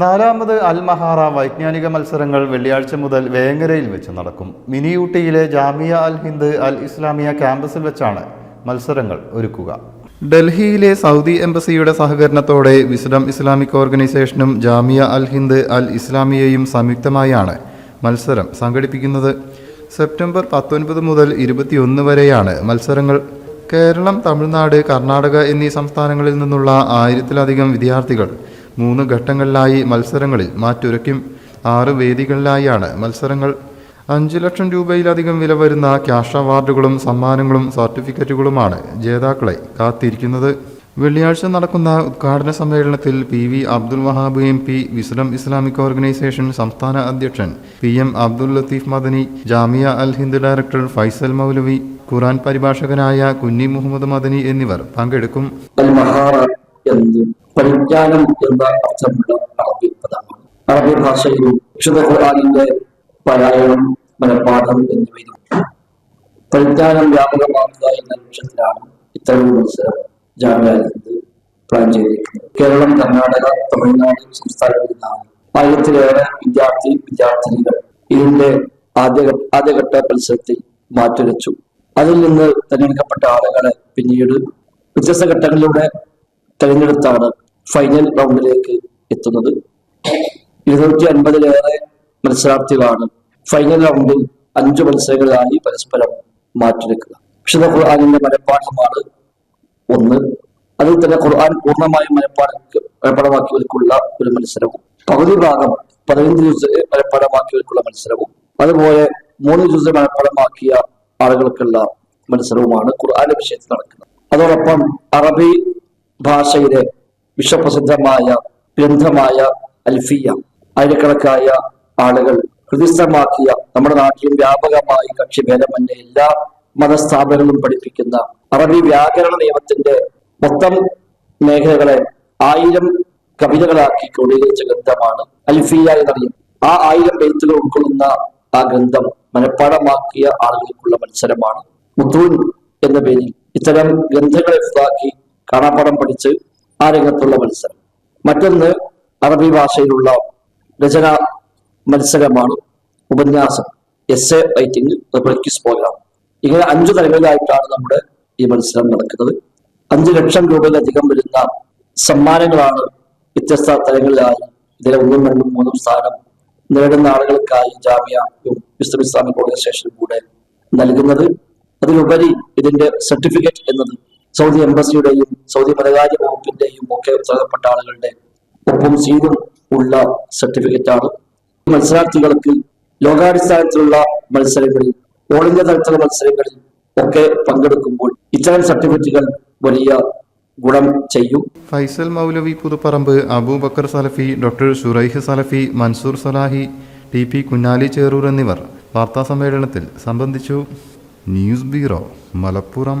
നാലാമത് അൽ മഹാറ വൈജ്ഞാനിക മത്സരങ്ങൾ വെള്ളിയാഴ്ച മുതൽ വേങ്ങരയിൽ വെച്ച് നടക്കും. മിനിയൂട്ടിയിലെ ജാമിയ അൽ ഹിന്ദ് അൽ ഇസ്ലാമിയ ക്യാമ്പസിൽ വെച്ചാണ് മത്സരങ്ങൾ ഒരുക്കുക. ഡൽഹിയിലെ സൗദി എംബസിയുടെ സഹകരണത്തോടെ വിസ്ഡം ഇസ്ലാമിക് ഓർഗനൈസേഷനും ജാമിയ അൽ ഹിന്ദ് അൽ ഇസ്ലാമിയയും സംയുക്തമായാണ് മത്സരം സംഘടിപ്പിക്കുന്നത്. സെപ്റ്റംബർ പത്തൊൻപത് മുതൽ ഇരുപത്തിയൊന്ന് വരെയാണ് മത്സരങ്ങൾ. കേരളം തമിഴ്നാട് കർണാടക എന്നീ സംസ്ഥാനങ്ങളിൽ നിന്നുള്ള ആയിരത്തിലധികം വിദ്യാർത്ഥികൾ മൂന്ന് ഘട്ടങ്ങളിലായി മത്സരങ്ങളിൽ മാറ്റുരക്കും ആറ് വേദികളിലായാണ് മത്സരങ്ങൾ. അഞ്ച് ലക്ഷം രൂപയിലധികം വില വരുന്ന ക്യാഷ് അവാർഡുകളും സമ്മാനങ്ങളും സർട്ടിഫിക്കറ്റുകളുമാണ് ജേതാക്കളെ കാത്തിരിക്കുന്നത്. വെള്ളിയാഴ്ച നടക്കുന്ന ഉദ്ഘാടന സമ്മേളനത്തിൽ P V Abdul Wahab M P wisdom Islamic organisation സംസ്ഥാന അധ്യക്ഷൻ P M Abdul Latheef Madani Jamia Al Hind director Faisal Moulavi Quran പരിഭാഷകനായ Kunhi Muhammad Madani എന്നിവർ പങ്കെടുക്കും. എന്നത് പരിജ്ഞാനം എന്ന അർത്ഥമുള്ള അറബി പദമാണ്. അറബി ഭാഷയിൽ വിശുദ്ധ ഖുർആാനിന്റെ പാരായണം മനഃപ്പാഠം എന്നിവയിലും പരിജ്ഞാനം വ്യാപകമാക്കുക എന്ന ലക്ഷ്യത്തിലാണ് ഇത്തരം മത്സരം ജാമ്യത് പ്ലാൻ ചെയ്തിരിക്കുന്നത്. കേരളം കർണാടക തമിഴ്നാട് സംസ്ഥാനങ്ങളിൽ നിന്നാണ് ആയിരത്തിലേറെ വിദ്യാർത്ഥി വിദ്യാർത്ഥിനികൾ ഇതിന്റെ ആദ്യ ആദ്യഘട്ട മത്സരത്തിൽ മാറ്റുരച്ചു. അതിൽ നിന്ന് തെരഞ്ഞെടുക്കപ്പെട്ട ആളുകളെ പിന്നീട് വ്യത്യസ്ത ഘട്ടങ്ങളിലൂടെ തെരഞ്ഞെടുത്താണ് ഫൈനൽ റൗണ്ടിലേക്ക് എത്തുന്നത്. ഇരുന്നൂറ്റി അൻപതിലേറെ മത്സരാർത്ഥികളാണ് ഫൈനൽ റൗണ്ടിൽ അഞ്ചു മത്സരങ്ങളിലായി പരസ്പരം മാറ്റിവെക്കുക. വിശുദ്ധ ഖുർആാനിന്റെ മനഃപ്പാഠമാണ് ഒന്ന്. അതിൽ തന്നെ ഖുർആൻ പൂർണമായും മനഃപ്പാട മനഃപ്പാടമാക്കിയവർക്കുള്ള ഒരു മത്സരവും പകുതി ഭാഗം പതിനഞ്ച് ദിവസം മനഃപ്പാടമാക്കിയവർക്കുള്ള മത്സരവും അതുപോലെ മൂന്ന് ദിവസം മനഃപ്പാടമാക്കിയ ആളുകൾക്കുള്ള മത്സരവുമാണ് ഖുർആാന്റെ വിഷയത്തിൽ നടക്കുന്നത്. അതോടൊപ്പം അറബി ഭാഷയിലെ വിശ്വപ്രസിദ്ധമായ ഗ്രന്ഥമായ അൽഫിയ ആയിരക്കണക്കായ ആളുകൾ ഹൃദയസ്ഥമാക്കിയ നമ്മുടെ നാട്ടിലും വ്യാപകമായി കക്ഷിഭേദമന്യേ എല്ലാ മതസ്ഥാപനങ്ങളും പഠിപ്പിക്കുന്ന അറബി വ്യാകരണ നിയമത്തിന്റെ മൊത്തം മേഖലകളെ ആയിരം കവിതകളാക്കി ക്രോഡീകരിച്ച ഗ്രന്ഥമാണ് അൽഫിയ എന്നറിയും. ആ ആയിരം ബെയ്ത്തുകൾ ഉൾക്കൊള്ളുന്ന ആ ഗ്രന്ഥം മനഃപ്പാടമാക്കിയ ആളുകൾക്കുള്ള മത്സരമാണ് മുത്തൂൻ എന്ന പേരിൽ ഇത്തരം ഗ്രന്ഥങ്ങളെ ഇതാക്കി കാണാപ്പാടം പഠിച്ച് ആ രംഗത്തുള്ള മത്സരം. മറ്റൊന്ന് അറബി ഭാഷയിലുള്ള രചന മത്സരമാണ് ഉപന്യാസം. എസ് എ റൈറ്റിംഗ് റിപ്രക്യൂസ് പ്രോഗ്രാം ഇങ്ങനെ അഞ്ചു തലങ്ങളിലായിട്ടാണ് നമ്മുടെ ഈ മത്സരം നടക്കുന്നത്. അഞ്ചു ലക്ഷം രൂപയിലധികം വരുന്ന സമ്മാനങ്ങളാണ് വ്യത്യസ്ത തലങ്ങളിലായി ഇതിലെ ഒന്നും രണ്ടും മൂന്നും സ്ഥാനം നേടുന്ന ആളുകൾക്കായി ജാമ്യ വിസ്തം ഇസ്ലാമിക് ഓർഗനൈസേഷനും കൂടെ നൽകുന്നത്. അതിലുപരി ഇതിന്റെ സർട്ടിഫിക്കറ്റ് എന്നത് സൗദി എംബസിയുടെയും സൗദി മതകാര്യ വകുപ്പിന്റെയും ഒക്കെ ഉത്തരവാദപ്പെട്ട ആളുകളുടെ ഒപ്പം സീതും ഉള്ള സർട്ടിഫിക്കറ്റ് ആണ്. മത്സരാർത്ഥികൾക്ക് ലോകാടിസ്ഥാനത്തിലുള്ള മത്സരങ്ങളിൽ ഓൾ ഇന്ത്യ തലത്തിലുള്ള മത്സരങ്ങളിൽ ഒക്കെ പങ്കെടുക്കുമ്പോൾ ഇത്തരം സർട്ടിഫിക്കറ്റുകൾ വലിയ ഗുണം ചെയ്യും. Faisal Moulavi Puthuparamba Abubakar Salafi doctor Shuraih Salafi Mansoor Salahi T P Kunhali Cherur എന്നിവർ വാർത്താസമ്മേളനത്തിൽ സംബന്ധിച്ചു. News bureau Malappuram.